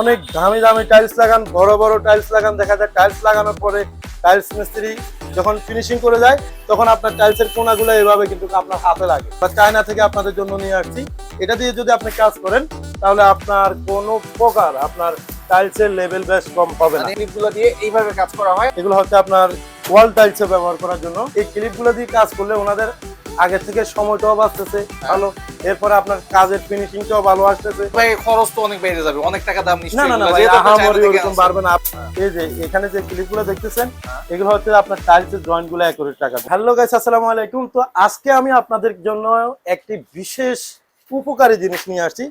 অনেক দামি দামি টাইলস লাগান বড় বড় টাইলস লাগান দেখা যায় টাইলস লাগানোর পরে টাইলস মিস্ত্রি যখন ফিনিশিং করে যায় তখন আপনার টাইলসের কোনাগুলো এভাবে কিন্তু আপনার হাতে লাগে। বা চায়না থেকে আপনাদের জন্য নিয়ে আসছি। এটা দিয়ে যদি আপনি কাজ করেন তাহলে আপনার কোনো প্রকার আপনার টাইলসের লেভেল বেশ কম হবে না। মানে ক্লিপগুলো দিয়ে এইভাবে কাজ করা হয়। এগুলো হচ্ছে আপনার ওয়াল টাইলসে ব্যবহার করার জন্য। এই ক্লিপগুলো দিয়ে কাজ করলে ওনাদের আগে থেকে সময়টাও বাঁচতেছে ভালো। এরপরে আপনার কাজের ফিনিশিংটাও ভালো আসতেছে। ভাই খরচ তো অনেক বেড়ে যাবে অনেক টাকা দাম না নিশ্চয়ই না না ভাই আহামরি পারবে না। এই যে এখানে যে ক্লিপগুলো দেখতেছেন এগুলো হচ্ছে আপনার টাইলসের জয়েন্টগুলো একুরেট টাকা। হ্যালো গাইস আসসালামু আলাইকুম। তো আজকে আমি আপনাদের জন্য একটি বিশেষ উপকারী জিনিস নিয়ে আসছি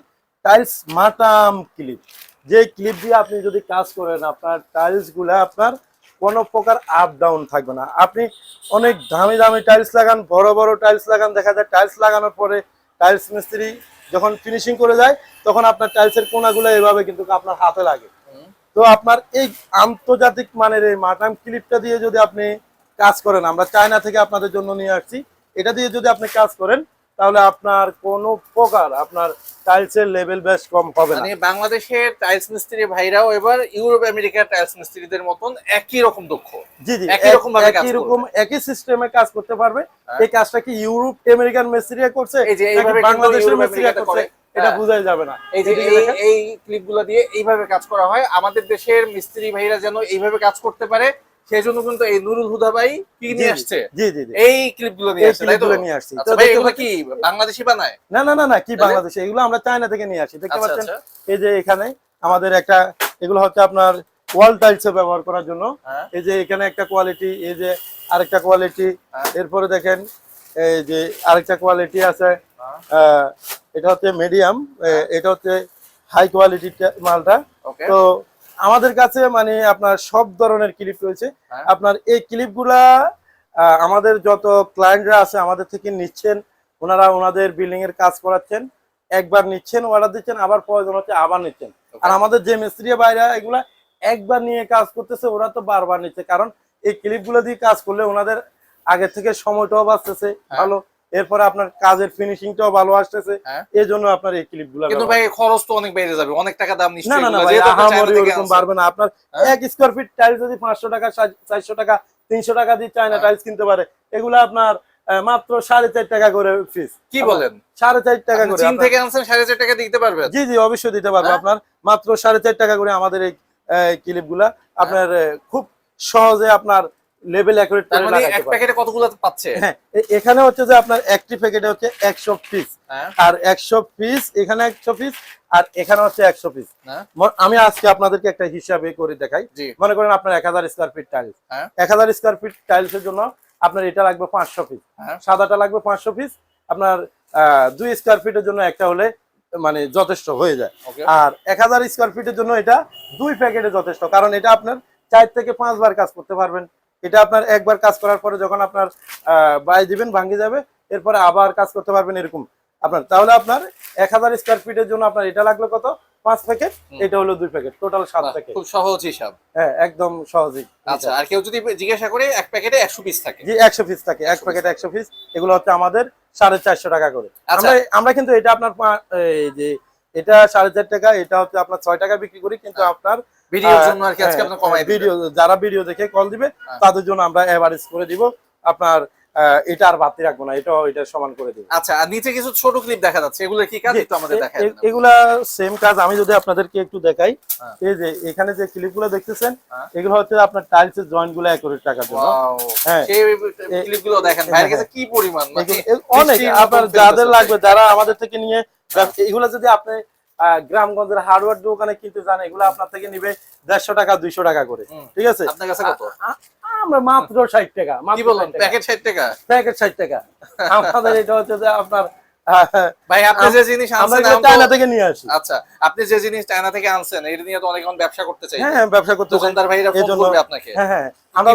টাইলস মাটাম ক্লিপ যে ক্লিপ দিয়ে আপনি যদি কাজ করেন আপনার টাইলসগুলো আপনার কোনো প্রকার আপ ডাউন থাকবে না। আপনি অনেক দামি দামি টাইলস লাগান বড় বড় টাইলস লাগান দেখা যায় টাইলস লাগানোর পরে টাইলস মিস্ত্রি যখন ফিনিশিং করে যায় তখন আপনার টাইলসের কোনাগুলো এভাবে কিন্তু আপনার হাতে লাগে। তো আপনার এই আন্তর্জাতিক মানের এই মাটাম ক্লিপটা দিয়ে যদি আপনি কাজ করেন আমরা চায়না থেকে আপনাদের জন্য নিয়ে আসছি এটা দিয়ে যদি আপনি কাজ করেন তাহলে আপনার কোনো প্রকার আপনার টাইলসের লেভেল বেশ কম হবে না মানে বাংলাদেশের টাইলস মিস্ত্রি ভাইরাও এবার ইউরোপ আমেরিকার টাইলস মিস্ত্রিদের মতন একই রকম দক্ষ জি জি একই রকম ভাবে কাজ একই রকম একই সিস্টেমে কাজ করতে পারবে হ্যাঁ। এই কাজটা কি ইউরোপ আমেরিকান মিস্ত্রিরা করছে এই যে এইভাবে বাংলাদেশের মিস্ত্রিরা করছে করে। এটা হ্যাঁ। বোঝাই যাবে না এই যে। এই ক্লিপগুলো দিয়ে এইভাবে কাজ করা হয় আমাদের দেশের মিস্ত্রি ভাইরা যেন এইভাবে কাজ করতে পারে সেই জন্য কিন্তু এই নুরুল হুদা ভাই কি নিয়ে আসছে? জি জি জি। এই ক্লিপগুলো নিয়ে আসছে তাই তো? নিয়ে আসছি। তো আচ্ছা ভাই এগুলো কি বাংলাদেশি বানায়? না না না না কি? বাংলাদেশে? এগুলো আমরা চায়না থেকে নিয়ে আসি। দেখতে আচ্ছা পাচ্ছেন? আচ্ছা। এই যে এখানে আমাদের একটা এগুলো হচ্ছে আপনার ওয়াল টাইলসে ব্যবহার করার জন্য। হ্যাঁ। এই যে এখানে একটা কোয়ালিটি এই যে আরেকটা কোয়ালিটি হ্যাঁ। এরপরে দেখেন এই যে আরেকটা কোয়ালিটি আছে। হ্যাঁ। এটা হচ্ছে মিডিয়াম এটা হচ্ছে হাই কোয়ালিটি মালটা। তো আমাদের কাছে মানে আপনার সব ধরনের ক্লিপ রয়েছে হ্যাঁ। আপনার এই ক্লিপগুলা আমাদের যত ক্লায়েন্টরা আছে আমাদের থেকে নিচ্ছেন ওনারা ওনাদের বিল্ডিং এর কাজ করাচ্ছেন একবার নিচ্ছেন অর্ডার দিচ্ছেন আবার প্রয়োজন হচ্ছে আবার নিচ্ছেন আর আমাদের যে মিস্ত্রি বাইরা এগুলা একবার নিয়ে কাজ করতেছে ওরা তো বারবার নিচ্ছে কারণ এই ক্লিপগুলো দিয়ে কাজ করলে ওনাদের আগে থেকে সময়টাও বাঁচতেছে হ্যাঁ। ভালো এরপরে আপনার কাজের ফিনিশিংটাও ভালো আসতেছে। হ্যাঁ। এই জন্য আপনার এই ক্লিপগুলো কিন্তু ভাই খরচ তো অনেক বেড়ে যাবে অনেক টাকা দাম নিশ্চয়ই না না ভাই আহামরি থেকে ওরকম পারবে না। আপনার হ্যাঁ? এক স্কোয়ার ফিট টাইলস যদি পাঁচশো টাকা চারশো টাকা তিনশো টাকা দিয়ে চায়না হ্যাঁ। টাইলস কিনতে পারে এগুলো আপনার মাত্র সাড়ে চার টাকা করে পিস কি বলেন? সাড়ে চার টাকা করে চীন থেকে আনছেন সাড়ে চার টাকা দিতে পারবেন? জি জি অবশ্যই দিতে পারব হ্যাঁ? আপনার। মাত্র সাড়ে চার টাকা করে আমাদের এই ক্লিপগুলা আপনার খুব সহজে আপনার লেভেল তার করে মানে এক প্যাকেটে কতগুলো পাচ্ছে? হ্যাঁ এখানে হচ্ছে যে আপনার একটি প্যাকেটে হচ্ছে একশো পিস হ্যাঁ। আর একশো পিস এখানে একশো পিস আর এখানে হচ্ছে একশো পিস হ্যাঁ। আমি আজকে আপনাদেরকে একটা হিসাবে করে দেখাই। মনে করেন আপনার এক হাজার স্কোয়ার ফিট টাইলস হ্যাঁ। এক হাজার স্কোয়ার ফিট টাইলসের জন্য আপনার এটা লাগবে পাঁচশো পিস হ্যাঁ। সাদাটা লাগবে পাঁচশো পিস আপনার আহ, দুই স্কোয়ার ফিটের জন্য একটা হলে মানে যথেষ্ট হয়ে যায়। আর এক হাজার স্কোয়ার ফিটের জন্য এটা দুই প্যাকেটে যথেষ্ট। কারণ এটা আপনার চার থেকে পাঁচবার কাজ করতে পারবেন। এটা আপনার একবার কাজ করার পরে যখন আপনার বাই দিবেন ভাঙ্গি যাবে এরপরে আবার কাজ করতে পারবেন এরকম। আপনার তাহলে আপনার এক হাজার স্কোয়ার ফিটের জন্য আপনার এটা লাগল কত? পাঁচ প্যাকেট এটা হলো দুই প্যাকেট টোটাল সাত প্যাকেট খুব সহজ হিসাব। হ্যাঁ একদম সহজেই। আচ্ছা আর কেউ যদি জিজ্ঞাসা করে এক প্যাকেটে একশো পিস থাকে। জি একশো পিস থাকে এক প্যাকেট একশো পিস এগুলো হচ্ছে আমাদের সাড়ে চারশো টাকা করে। আচ্ছা। আমরা আমরা কিন্তু এটা আপনার এই যে এটা সাড়ে চার টাকা এটা হচ্ছে আপনার ছয় টাকা বিক্রি করি কিন্তু হ্যাঁ। আপনার ভিডিওর জন্য আর কি আজকে হ্যাঁ, আপনার কমাই ভিডিও যারা ভিডিও দেখে কল দিবে হ্যাঁ। তাদের জন্য আমরা এভারেজ করে দিব। আপনার এটা আর বাড়তি রাখব না এটা সমান করে দিব। আচ্ছা আর নিচে কিছু ছোট ক্লিপ দেখা যাচ্ছে এগুলো কি কাজ? একটু আমাদের দেখায় এগুলা সেম কাজ আমি যদি আপনাদেরকে একটু দেখাই। হ্যাঁ। এই যে এখানে যে ক্লিপগুলো দেখতেছেন হ্যাঁ। এগুলো হচ্ছে আপনার টাইলস এর জয়েন্টগুলো একুরেট টাকার জন্য। ওয়াও হ্যাঁ। সেই ক্লিপগুলো দেখেন ভাইয়ের কাছে কি পরিমাণ? মানে অনেক আপনার যাদের লাগবে যারা আমাদের থেকে নিয়ে এগুলো যদি আপনি গ্রামগঞ্জের হার্ডওয়ার দোকানে কিনতে চান এগুলো আপনার থেকে নিবে দেড়শো টাকা দুইশো টাকা করে। ঠিক আছে? আপনার কাছে কত? আমরা মাত্র ষাট টাকা প্যাকেট ষাট টাকা? প্যাকেট ষাট টাকা। আমাদের এটা হচ্ছে যে আপনার ভাই আপনি যে জিনিস আমরা আনছেন এগুলো এখন তো- চায়না থেকে নিয়ে আসি। আচ্ছা আপনি যে জিনিস চায়না থেকে আনছেন এটা নিয়ে তো অনেক এখন ব্যবসা করতে চাই হ্যাঁ হ্যাঁ, ব্যবসা করতে চাই। দোকানদার ভাইরা ফোন করবে আপনাকে। হ্যাঁ হ্যাঁ আমরা?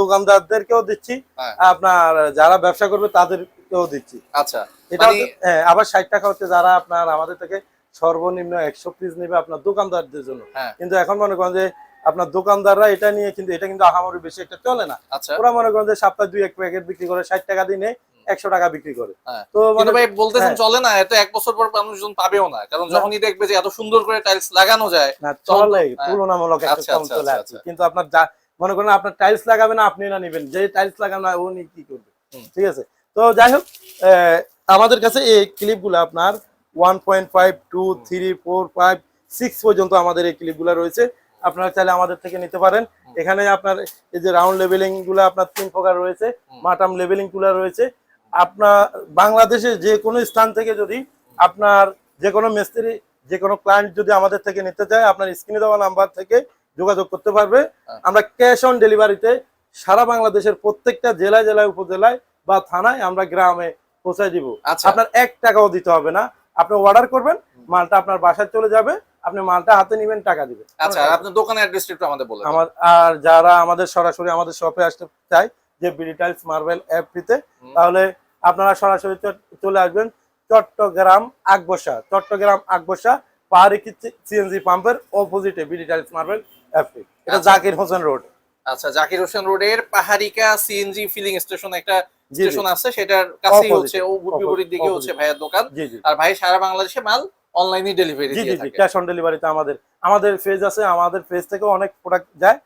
দোকানদারদেরকেও দিচ্ছি হ্যাঁ। আপনার যারা ব্যবসা করবে তাদেরকেও দিচ্ছি। আচ্ছা এটা মানে- হ্যাঁ আবার ষাট টাকা হচ্ছে যারা আপনার আমাদের থেকে সর্বনিম্ন একশো পিস নেবে আপনার দোকানদারদের জন্য। হ্যাঁ। কিন্তু এখন মনে করেন যে আপনার দোকানদাররা এটা নিয়ে কিন্তু এটা কিন্তু আহামরি বেশি একটা চলে না। আচ্ছা। ওরা মনে করেন যে সপ্তাহে দুই এক প্যাকেট বিক্রি করে ষাট টাকা দিনে একশো টাকা বিক্রি করে। হ্যাঁ। তো মানে- ভাই বলতেছেন হ্যাঁ। চলে না এত এক বছর পর মানুষজন পাবেও না। কারণ যখনই দেখবে যে এত সুন্দর করে টাইলস লাগানো যায় চল-। তুলনামূলক একটা আচ্ছা, কম আচ্ছা, চলে। কিন্তু আপনার যা মনে করেন আপনার টাইলস লাগাবেন আপনি না নেবেন। যে টাইলস লাগাবেন না উনি কি করবে? ঠিক আছে? তো যাই হোক আহ, আমাদের কাছে এই ক্লিপ ক্লিপগুলো আপনার one point five two three four five six পর্যন্ত আমাদের এই ক্লিপগুলো রয়েছে। আপনারা চাইলে আমাদের থেকে নিতে পারেন। এখানে আপনার এই যে রাউন্ড লেভেলিংগুলো আপনার তিন প্রকার রয়েছে। মাটাম লেভেলিংগুলো রয়েছে। আপনার বাংলাদেশে যে কোনো স্থান থেকে যদি আপনার যে কোনো মিস্ত্রি যে কোনো ক্লায়েন্ট যদি আমাদের থেকে নিতে চায় আপনার স্ক্রিনে দেওয়া নাম্বার থেকে যোগাযোগ করতে পারবে। হ্যাঁ। আমরা ক্যাশ অন ডেলিভারিতে সারা বাংলাদেশের প্রত্যেকটা জেলায় জেলায় উপজেলায় বা থানায় আমরা গ্রামে পৌঁছে দিব। আচ্ছা। আপনার এক টাকাও দিতে হবে না। আপনি অর্ডার করবেন মালটা আপনার বাসায় চলে যাবে আপনি মালটা হাতে নিবেন টাকা দিবেন। আচ্ছা আপনার দোকানের অ্যাড্রেসটা একটু আমাদের বলে আমার আর যারা আমাদের সরাসরি আমাদের শপে আসতে চায় যে বিডিটাইলস মার্বেল অ্যাপটিতে। তাহলে আপনারা সরাসরি চলে আসবেন চট্টগ্রাম আকবসা চট্টগ্রাম আকবসা পাহাড়ি সিএনজি পাম্পের অপোজিটে বিডিটাইলস মার্বেল অ্যাপটি এটা আচ্ছা। জাকির হোসেন রোড আচ্ছা জাকির হোসেন রোডের পাহাড়িকা সিএনজি ফিলিং স্টেশন একটা স্টেশন আছে সেটার কাছেই হচ্ছে ও বিপরীত দিকে হচ্ছে ভাইয়ের দোকান। আর ভাই সারা বাংলাদেশে মাল অনলাইনে ডেলিভারি জি জি ক্যাশ অন ডেলিভারিতে আমাদের আমাদের পেজ আছে আমাদের পেজ থেকে অনেক প্রোডাক্ট যায়।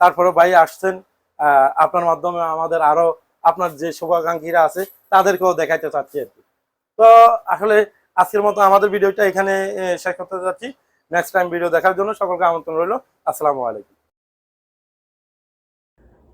তারপরে ভাই আসছেন আহ, আপনার মাধ্যমে আমাদের আরও আপনার যে শুভাকাঙ্ক্ষীরা আছে তাদেরকেও দেখাইতে চাচ্ছি আর কি। তো আসলে আজকের মতো আমাদের ভিডিওটা এখানে শেষ করতে চাচ্ছি নেক্সট টাইম ভিডিও দেখার জন্য সকলকে আমন্ত্রণ রইল। আসসালামু আলাইকুম।